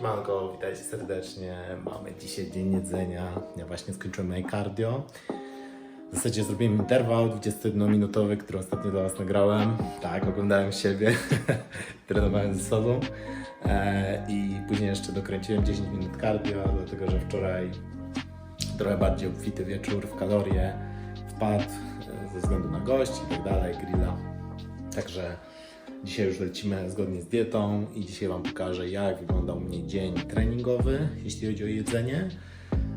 Siemanko, witajcie serdecznie. Mamy dzisiaj dzień jedzenia. Ja właśnie skończyłem moje cardio. W zasadzie zrobiłem interwał 21-minutowy, który ostatnio dla Was nagrałem. Tak, oglądałem siebie, trenowałem ze sobą. E, I później jeszcze dokręciłem 10 minut cardio, dlatego że wczoraj trochę bardziej obfity wieczór w kalorie wpadł e, ze względu na gości i tak dalej, grilla. Także dzisiaj już lecimy zgodnie z dietą i dzisiaj Wam pokażę, jak wyglądał u mnie dzień treningowy, jeśli chodzi o jedzenie.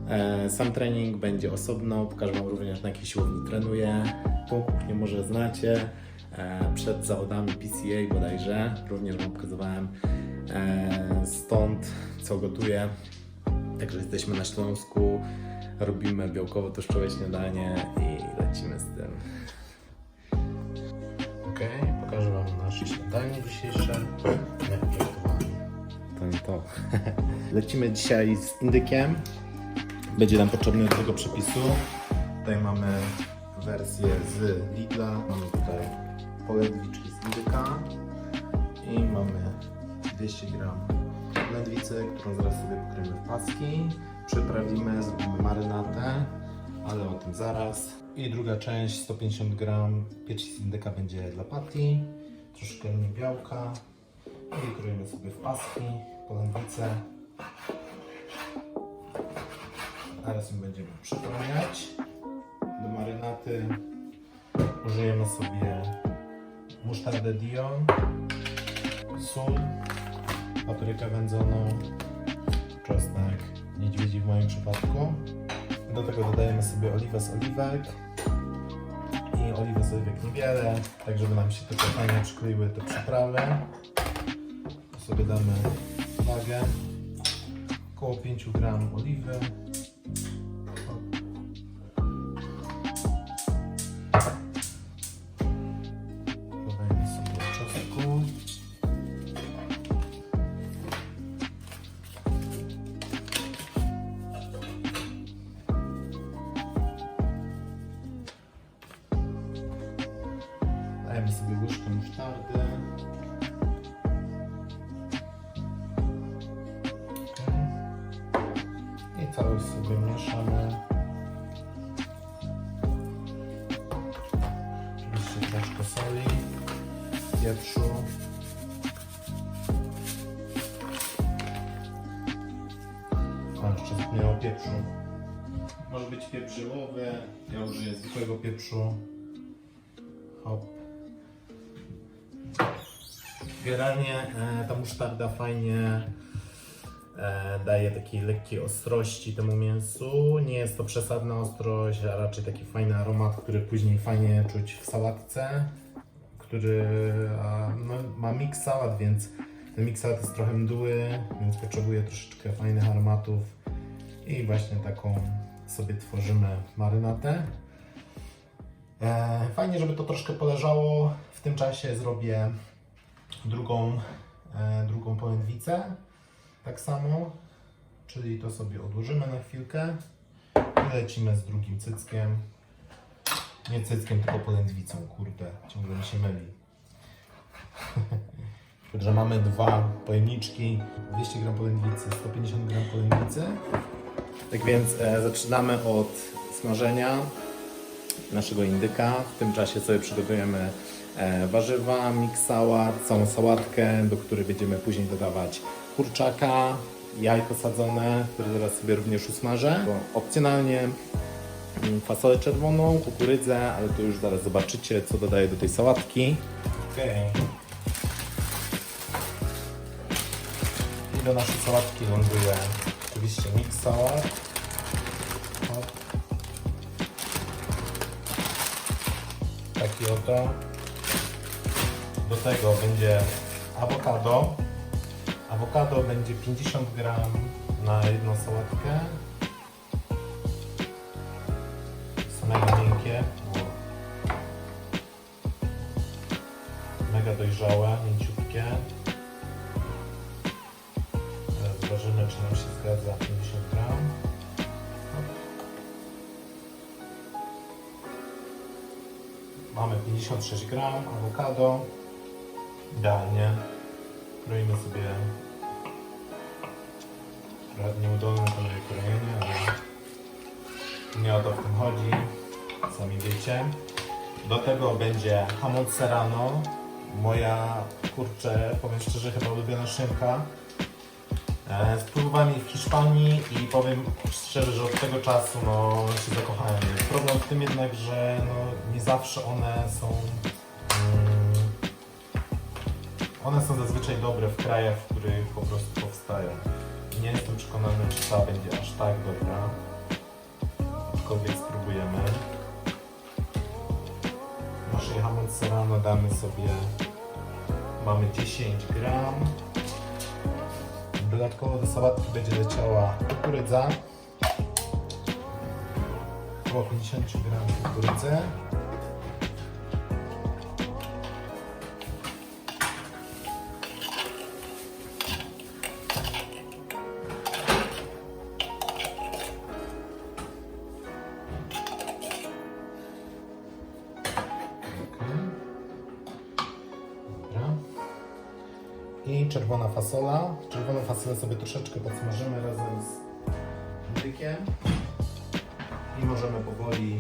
E, Sam trening będzie osobno, pokażę Wam również na jakiej siłowni trenuję. Tą kuchnię może znacie. E, Przed zawodami PCA bodajże również Wam pokazywałem e, stąd, co gotuję. Także jesteśmy na Śląsku, robimy białkowo-tłuszczowe śniadanie i lecimy z tym. Okej, pokażę Wam nasze śniadanie dzisiejsze. To to. Lecimy dzisiaj z indykiem. Będzie nam potrzebny do tego przepisu. Tutaj mamy wersję z Lidla. Mamy tutaj poledwiczki z indyka. I mamy 200 gram ledwicy, którą zaraz sobie pokryjemy w paski. Przyprawimy, zrobimy marynatę, ale o tym zaraz. I druga część, 150 gram pieczki z indyka będzie dla patty. Troszkę mniej białka. I kroimy sobie w paski, polędwicę. Teraz ją będziemy przyprawiać. Do marynaty użyjemy sobie musztardę Dijon, sól, paprykę wędzoną, czosnek, niedźwiedzi w moim przypadku. Do tego dodajemy sobie oliwę z oliwek i oliwy z oliwek niewiele, tak żeby nam się tylko fajnie przykleiły te przyprawy. Tu sobie damy wagę, około 5 gram oliwy. Całość sobie mieszamy. Oczywiście troszkę soli, pieprzu. A, jeszcze zapomniałem o pieprzu. Może być pieprz żyłowy, ja użyję zwykłego pieprzu. Hop. Generalnie e, ta musztarda fajnie daje takiej lekkiej ostrości temu mięsu. Nie jest to przesadna ostrość, a raczej taki fajny aromat, który później fajnie czuć w sałatce, który no, ma mix sałat, więc ten mix sałat jest trochę mdły, więc potrzebuje troszeczkę fajnych aromatów i właśnie taką sobie tworzymy marynatę. E, Fajnie, żeby to troszkę poleżało. W tym czasie zrobię drugą, e, drugą polędwicę. Tak samo. Czyli to sobie odłożymy na chwilkę i lecimy z drugim cyckiem. Nie cyckiem, tylko polędwicą. Kurde, ciągle mi się myli. Także mamy dwa pojemniczki, 200 g polędwicy, 150 g polędwicy. Tak więc e, zaczynamy od smażenia naszego indyka. W tym czasie sobie przygotujemy e, warzywa, mix sałat, całą sałatkę, do której będziemy później dodawać kurczaka, jajko sadzone, które zaraz sobie również usmażę. Bo opcjonalnie mm, fasolę czerwoną, kukurydzę, ale to już zaraz zobaczycie, co dodaję do tej sałatki. Okay. I do naszej sałatki ląduje oczywiście mix sałat. Taki oto. Do tego będzie awokado. Awokado będzie 50 gram na jedną sałatkę. Są mega miękkie. Mega dojrzałe, mięciutkie. Teraz zobaczymy, czy nam się zgadza 50 gram. Mamy 56 gram awokado. Idealnie. Kroimy sobie nieudolne to moje krojenie, ale nie o to w tym chodzi, sami wiecie. Do tego będzie hamon serrano, moja, kurczę, powiem szczerze, chyba ulubiona szynka. E, Spróbowałem jej w Hiszpanii i powiem szczerze, że od tego czasu no, się zakochałem. Problem w tym jednak, że no, nie zawsze one są. Mm, one są zazwyczaj dobre w krajach, w których po prostu powstają. Nie jestem przekonany, czy ta będzie aż tak dobra. Aczkolwiek spróbujemy. Naszej hamon serrano damy sobie. Mamy 10 gram. Dodatkowo do sałatki będzie leciała kukurydza. Około 50 gram kukurydzy. Fasola. Czerwoną fasolę sobie troszeczkę podsmażymy razem z indykiem. I możemy powoli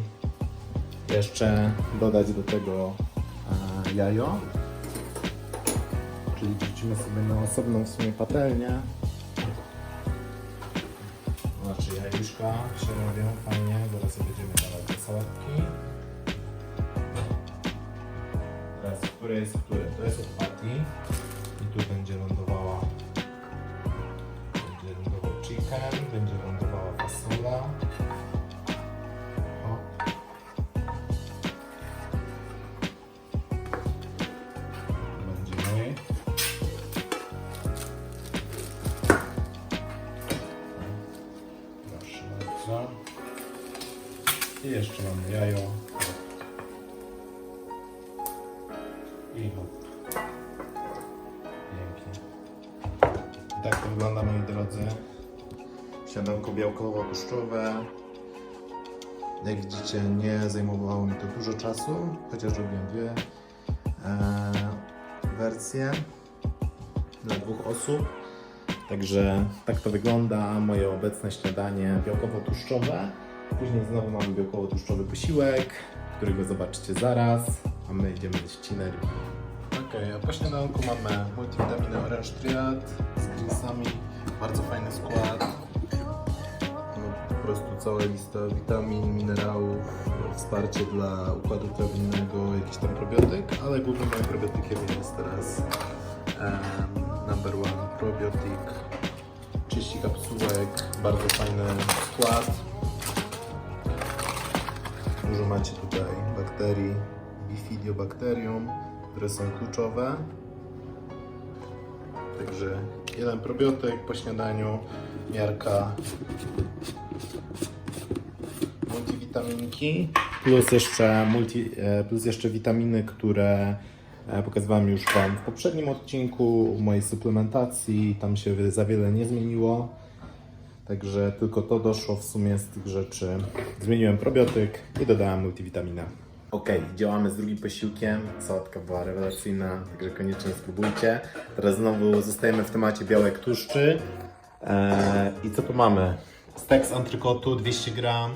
jeszcze dodać do tego e, jajo. Czyli wrzucimy sobie na osobną w sumie patelnię. Znaczy jajuszka się robią fajnie. Zaraz będziemy dawać do sałatki. Teraz, które jest które? To jest od Patty. Tu będzie lądowała będzie lądował chicken, będzie lądowała fasola. Śniadanko białkowo-tłuszczowe. Jak widzicie, nie zajmowało mi to dużo czasu, chociaż robiłem dwie e, wersje dla dwóch osób. Także tak to wygląda moje obecne śniadanie białkowo-tłuszczowe. Później znowu mamy białkowo-tłuszczowy posiłek, którego zobaczycie zaraz, a my idziemy do ścinerii. Okej, a po śniadanku mamy multivitaminę Orange Triad z greensami, bardzo fajny skład. Prostu cała lista witamin, minerałów, wsparcie dla układu trawiennego, jakiś tam probiotyk, ale głównym moim probiotykiem jest teraz em, number one probiotyk, 30 kapsułek, bardzo fajny skład. Dużo macie tutaj bakterii, Bifidobacterium, które są kluczowe. Także jeden probiotyk po śniadaniu, miarka multivitaminki, plus jeszcze, multi, e, plus jeszcze witaminy, które e, pokazywałem już Wam w poprzednim odcinku, w mojej suplementacji. Tam się za wiele nie zmieniło. Także tylko to doszło w sumie z tych rzeczy. Zmieniłem probiotyk i dodałem multivitaminę. Ok, działamy z drugim posiłkiem. Sałatka była rewelacyjna, także koniecznie spróbujcie. Teraz znowu zostajemy w temacie białek tłuszczy. Eee, I co tu mamy? Stek z antrykotu 200 gram,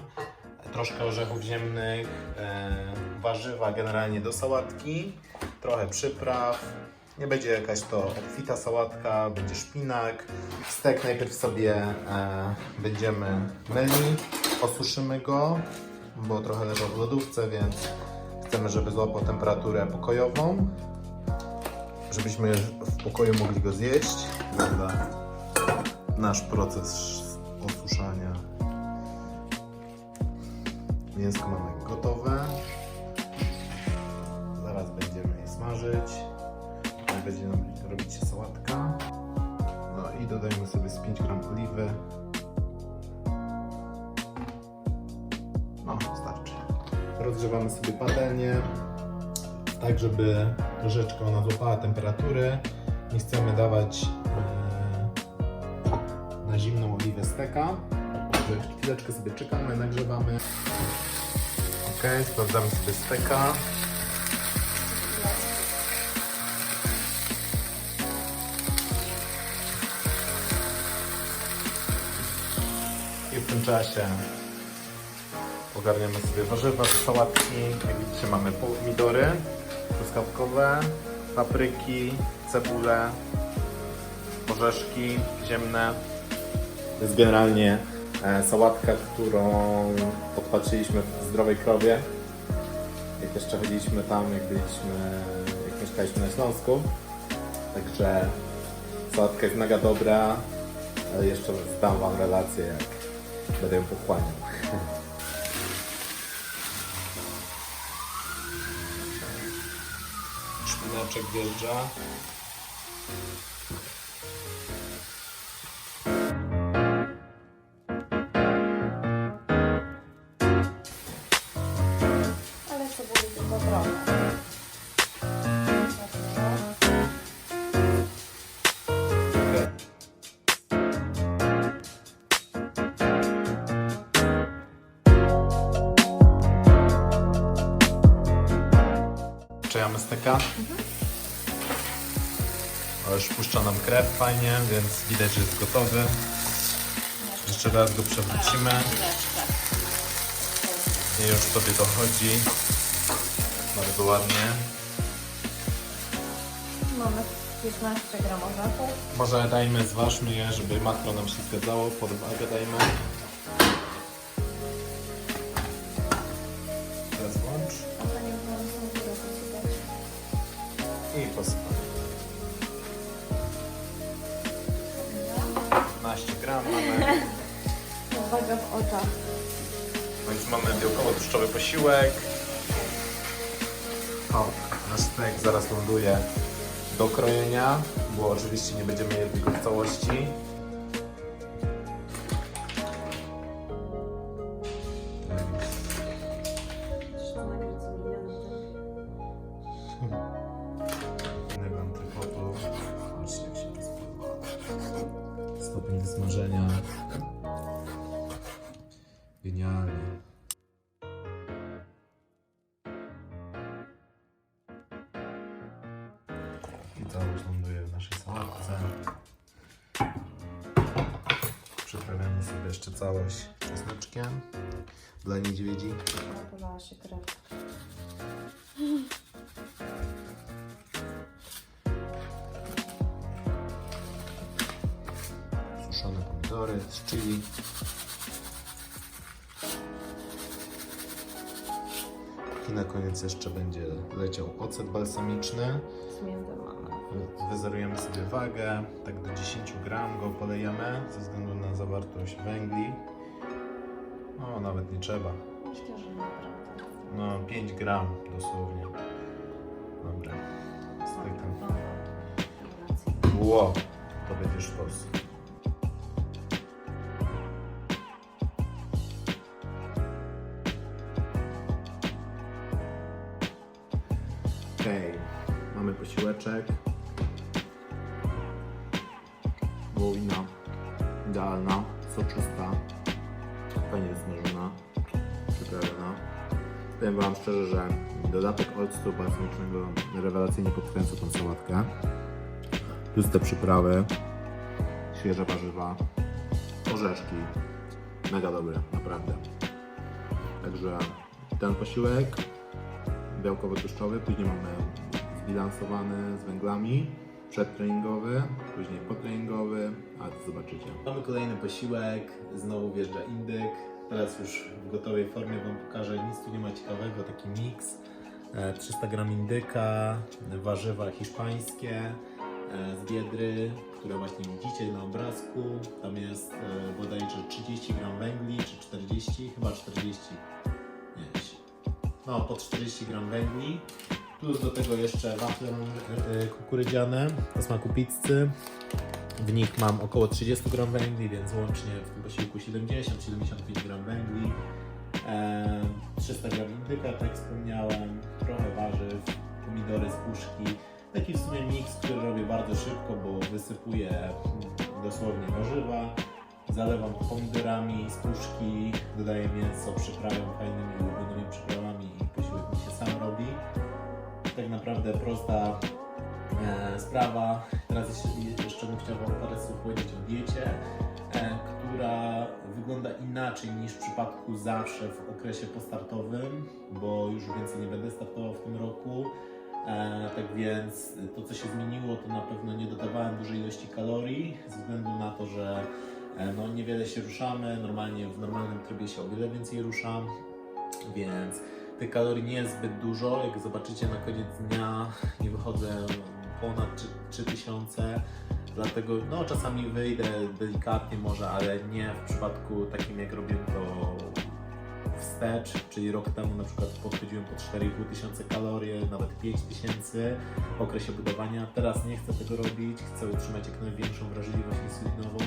troszkę orzechów ziemnych, eee, warzywa generalnie do sałatki, trochę przypraw. Nie będzie jakaś to obfita sałatka, będzie szpinak. Stek najpierw sobie e, będziemy myli, osuszymy go, bo trochę leżał w lodówce, więc chcemy, żeby złapał temperaturę pokojową, żebyśmy w pokoju mogli go zjeść. Nasz proces osuszania. Mięsko mamy gotowe. Zaraz będziemy je smażyć. Będzie nam robić się sałatka. No i dodajmy sobie z 5 gram oliwy. No, starczy. Rozgrzewamy sobie patelnię, tak żeby troszeczkę ona złapała temperatury. Nie chcemy dawać e, na zimną oliwę steka. Chwileczkę sobie czekamy, nagrzewamy. Ok, sprawdzamy sobie steka. w tym czasie ogarniamy sobie warzywa sałatki. Jak widzicie mamy pomidory truskawkowe, papryki, cebulę, orzeszki ziemne. Jest generalnie sałatka, którą podpatrzyliśmy w Zdrowej Krowie. Jak jeszcze chodziliśmy tam, jak byliśmy, jak mieszkaliśmy na Śląsku. Także sałatka jest mega dobra. Ale jeszcze zdam Wam relację, jak będę ją pochłaniał. Szpinaczek wjeżdża. Krew fajnie, więc widać, że jest gotowy. Jeszcze raz go przewrócimy i już sobie dochodzi. Bardzo ładnie. Mamy 15 gram orzechów. Może dajmy, zważmy je, żeby makro nam się zgadzało. Pod wagę dajmy. Posiłek. O, nasz stek zaraz ląduje do krojenia, bo oczywiście nie będziemy jedli go w całości. Całość czesneczkiem dla niedźwiedzi. Polała się krew. Suszone pomidory z chili. I na koniec jeszcze będzie leciał ocet balsamiczny. Z między mamy. Wyzerujemy sobie wagę, tak do 10 gram go podajemy ze względu na zawartość węgli. No, nawet nie trzeba. Myślę, że naprawdę. No, 5 gram dosłownie. Dobra. Stykam. Rewelacyjnie. Ło, to będzie sztos. Wam szczerze, że dodatek octu balsamicznego rewelacyjnie podkręca tą sałatkę. Plus te przyprawy, świeże warzywa, orzeszki. Mega dobre, naprawdę. Także ten posiłek białkowo-tłuszczowy, później mamy zbilansowany z węglami, przedtreningowy, później potreningowy, a to zobaczycie. Mamy kolejny posiłek, znowu wjeżdża indyk. Teraz już w gotowej formie Wam pokażę, nic tu nie ma ciekawego, taki miks. E, 300 g indyka, warzywa hiszpańskie, e, z biedry, które właśnie widzicie na obrazku. Tam jest e, bodajże 30 gram węgli, czy 40, chyba 40. Nie, no po 40 gram węgli. Plus do tego jeszcze wafle e, kukurydziane o smaku pizzy. W nich mam około 30 gram węgli, więc łącznie w tym posiłku 70-75 gram węgli. E, 300 gram indyka, tak wspomniałem, trochę warzyw, pomidory z puszki. Taki w sumie miks, który robię bardzo szybko, bo wysypuję mm, dosłownie warzywa, zalewam pomidorami z puszki, dodaję mięso, przyprawiam fajnymi ulubionymi przyprawami i posiłek mi się sam robi. Tak naprawdę prosta e, sprawa. Teraz jeszcze, jeszcze bym chciał Wam parę słów powiedzieć o diecie, e, która wygląda inaczej przypadku zawsze w okresie postartowym, bo już więcej nie będę startował w tym roku. E, tak więc to, co się zmieniło, to na pewno nie dodawałem dużej ilości kalorii, ze względu na to, że no, niewiele się ruszamy. Normalnie w normalnym trybie się o wiele więcej ruszam, więc tych kalorii nie jest zbyt dużo. Jak zobaczycie na koniec dnia, nie wychodzę ponad 3 3000. Dlatego no, czasami wyjdę delikatnie może, ale nie w przypadku takim jak robię to wstecz, czyli rok temu na przykład podchodziłem po 4,5 tysiące nawet 5 tysięcy w okresie budowania. Teraz nie chcę tego robić, chcę utrzymać jak największą wrażliwość insulinową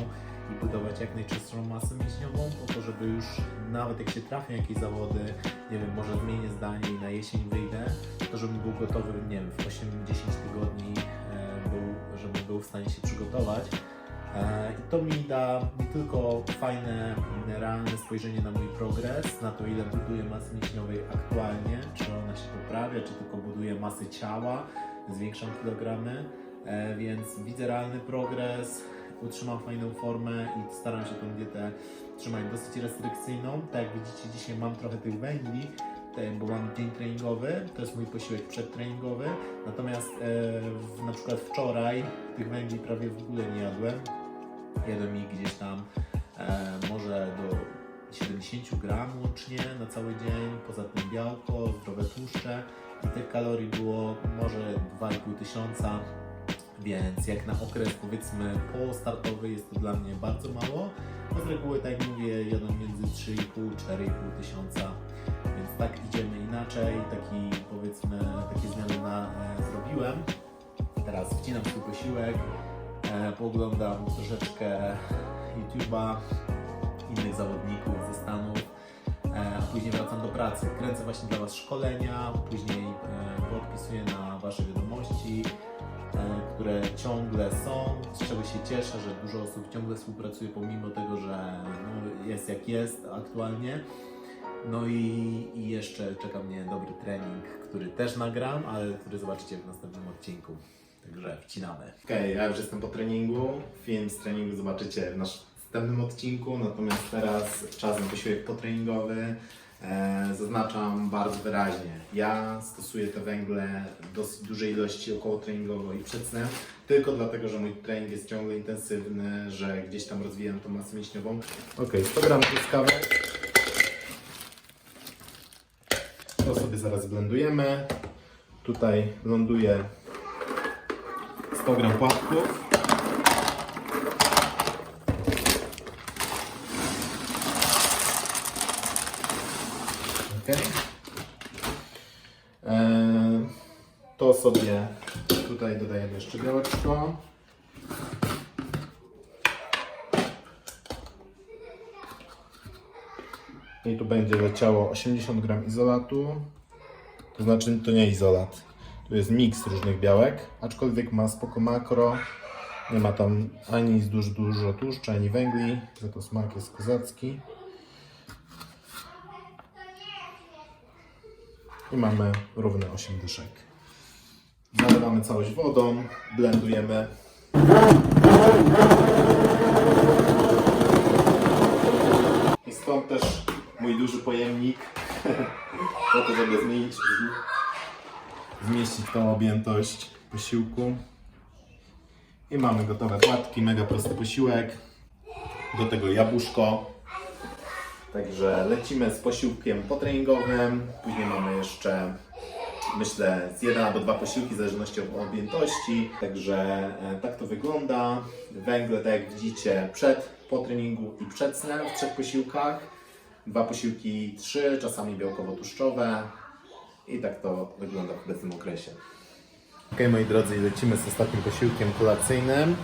i budować jak najczystszą masę mięśniową, po to, żeby już nawet jak się trafią jakieś zawody, nie wiem, może zmienię zdanie i na jesień wyjdę, to żebym był gotowy, nie wiem, w 8-10 tygodni, e, był, żebym był w stanie się przygotować. E, I to mi da nie tylko fajne, realne spojrzenie na mój progres, na to ile buduję masy mięśniowej aktualnie, czy ona się poprawia, czy tylko buduję masę ciała, zwiększam kilogramy, e, więc widzę realny progres, utrzymam fajną formę i staram się tą dietę trzymać dosyć restrykcyjną. Tak jak widzicie, dzisiaj mam trochę tych węgli, bo mam dzień treningowy, to jest mój posiłek przedtreningowy, natomiast e, na przykład wczoraj tych węgli prawie w ogóle nie jadłem, jadłem ich gdzieś tam e, może do 70 gram łącznie na cały dzień, poza tym białko, zdrowe tłuszcze. I tych kalorii było może 2,5 tysiąca, więc jak na okres powiedzmy postartowy jest to dla mnie bardzo mało, a z reguły tak jak mówię jadam między 3,5-4,5 tysiąca, więc tak idziemy inaczej, taki powiedzmy takie zmiany na, e, zrobiłem. Teraz wcinam swój posiłek, e, pooglądam troszeczkę YouTube'a, innych zawodników ze Stanów, e, a później wracam do pracy. Kręcę właśnie dla Was szkolenia, później e, odpisuję na Wasze wiadomości, które ciągle są, z czego się cieszę, że dużo osób ciągle współpracuje pomimo tego, że no, jest jak jest aktualnie. No i, i jeszcze czeka mnie dobry trening, który też nagram, ale który zobaczycie w następnym odcinku. Także wcinamy. Okej, ja już jestem po treningu. Film z treningu zobaczycie w następnym odcinku, natomiast teraz czas na posiłek potreningowy. E, zaznaczam bardzo wyraźnie. Ja stosuję te węgle w dosyć dużej ilości około treningowo i przed snem, tylko dlatego, że mój trening jest ciągle intensywny, że gdzieś tam rozwijam tą masę mięśniową. Ok, 100 gram truskawek. To sobie zaraz blendujemy. Tutaj ląduje 100 gram płatków. Ok. Eee, to sobie tutaj dodajemy jeszcze białeczko. I tu będzie leciało 80 gram izolatu. To znaczy to nie izolat. Tu jest miks różnych białek, aczkolwiek ma spoko makro. Nie ma tam ani dużo, dużo tłuszczu, ani węgli. Za to smak jest kozacki. I mamy równe 8 dyszek. Zalewamy całość wodą, blendujemy. I stąd też mój duży pojemnik, po to, żeby zmienić, zmieścić tą objętość posiłku. I mamy gotowe płatki, mega prosty posiłek. Do tego jabłuszko. Także lecimy z posiłkiem potreningowym. Później mamy jeszcze, myślę, z jeden albo dwa posiłki w zależności od objętości. Także e, tak to wygląda. Węgle, tak jak widzicie, przed, po treningu i przed snem w trzech posiłkach. Dwa posiłki, trzy, czasami białkowo-tłuszczowe. I tak to wygląda w obecnym okresie. Ok, moi drodzy, lecimy z ostatnim posiłkiem kolacyjnym.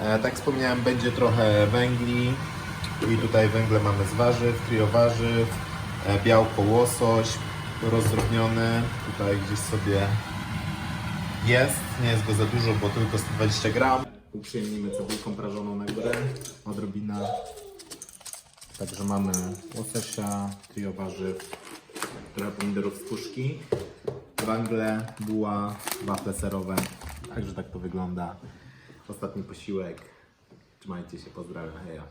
E, tak wspomniałem, będzie trochę węgli. I tutaj węgle mamy z warzyw, trio warzyw, e, białko łosoś rozdrobniony. Tutaj gdzieś sobie jest, nie jest go za dużo, bo tylko 120 gram. Uprzyjemnimy cebulką prażoną na górę, odrobina. Także mamy łososia, trio warzyw, trochę pomidorów z puszki, węgle, buła, wafle serowe. Także tak to wygląda. Ostatni posiłek. Trzymajcie się, pozdrawiam, heja.